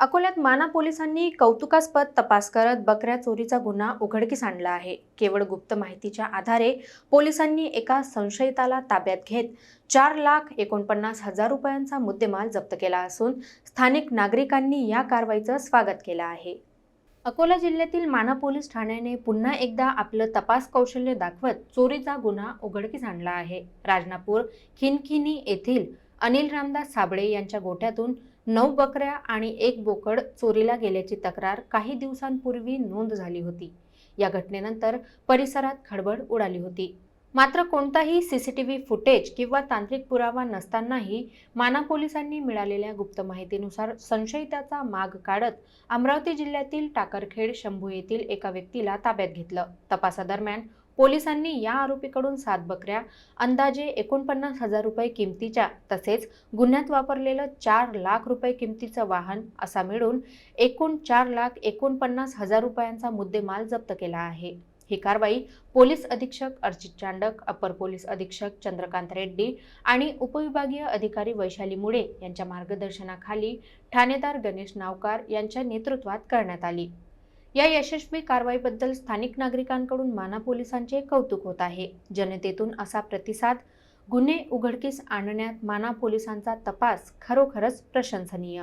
अकोल्यात माना पोलिसांनी कौतुकास्पद तपास करत बकऱ्या चोरीचा गुन्हा उघडकीस आणला आहे. केवळ गुप्त माहितीच्या आधारे पोलिसांनी एका संशयिताला ताब्यात घेत चार लाख एकोणपन्नास हजार रुपयांचा मुद्देमाल जप्त केला असून स्थानिक नागरिकांनी या कारवाईचं स्वागत केलं आहे. अकोला जिल्ह्यातील माना पोलीस ठाण्याने पुन्हा एकदा आपलं तपास कौशल्य दाखवत चोरीचा गुन्हा उघडकीस आणला आहे. राजनापूर खिनखिनी येथील अनिल रामदास साबळे यांच्या गोठ्यातून नऊ बकऱ्या आणि एक बोकड चोरीला गेल्याची तक्रार काही दिवसांपूर्वी नोंद झाली होती. या घटनेनंतर परिसरात खळबळ उडाली होती. मात्र कोणताही सीसीटीव्ही फुटेज किंवा तांत्रिक पुरावा नसतानाही माना पोलिसांनी मिळालेल्या गुप्त माहितीनुसार संशयिताचा माग काढत अमरावती जिल्ह्यातील टाकरखेड शंभू येथील एका व्यक्तीला ताब्यात घेतलं. तपासादरम्यान पोलिसांनी या आरोपीकडून सात बकऱ्या अंदाजे एकोणपन्नास हजार रुपये किमतीच्या तसेच गुन्ह्यात वापरलेलं चार लाख रुपये किमतीचं वाहन असा मिळून एकूण चार लाख एकोणपन्नास हजार रुपयांचा मुद्देमाल जप्त केला आहे. ही कारवाई पोलीस अधीक्षक अर्चित चांडक अपर पोलीस अधीक्षक चंद्रकांत रेड्डी आणि उपविभागीय अधिकारी वैशाली मुळे यांच्या मार्गदर्शनाखाली ठाणेदार गणेश नावकार यांच्या नेतृत्वात करण्यात आली. या यशस्वी कारवाईबद्दल स्थानिक नागरिकांकडून माना पोलिसांचे कौतुक होत आहे. जनतेतून असा प्रतिसाद गुन्हे उघडकीस आणण्यात माना पोलिसांचा तपास खरोखरच प्रशंसनीय.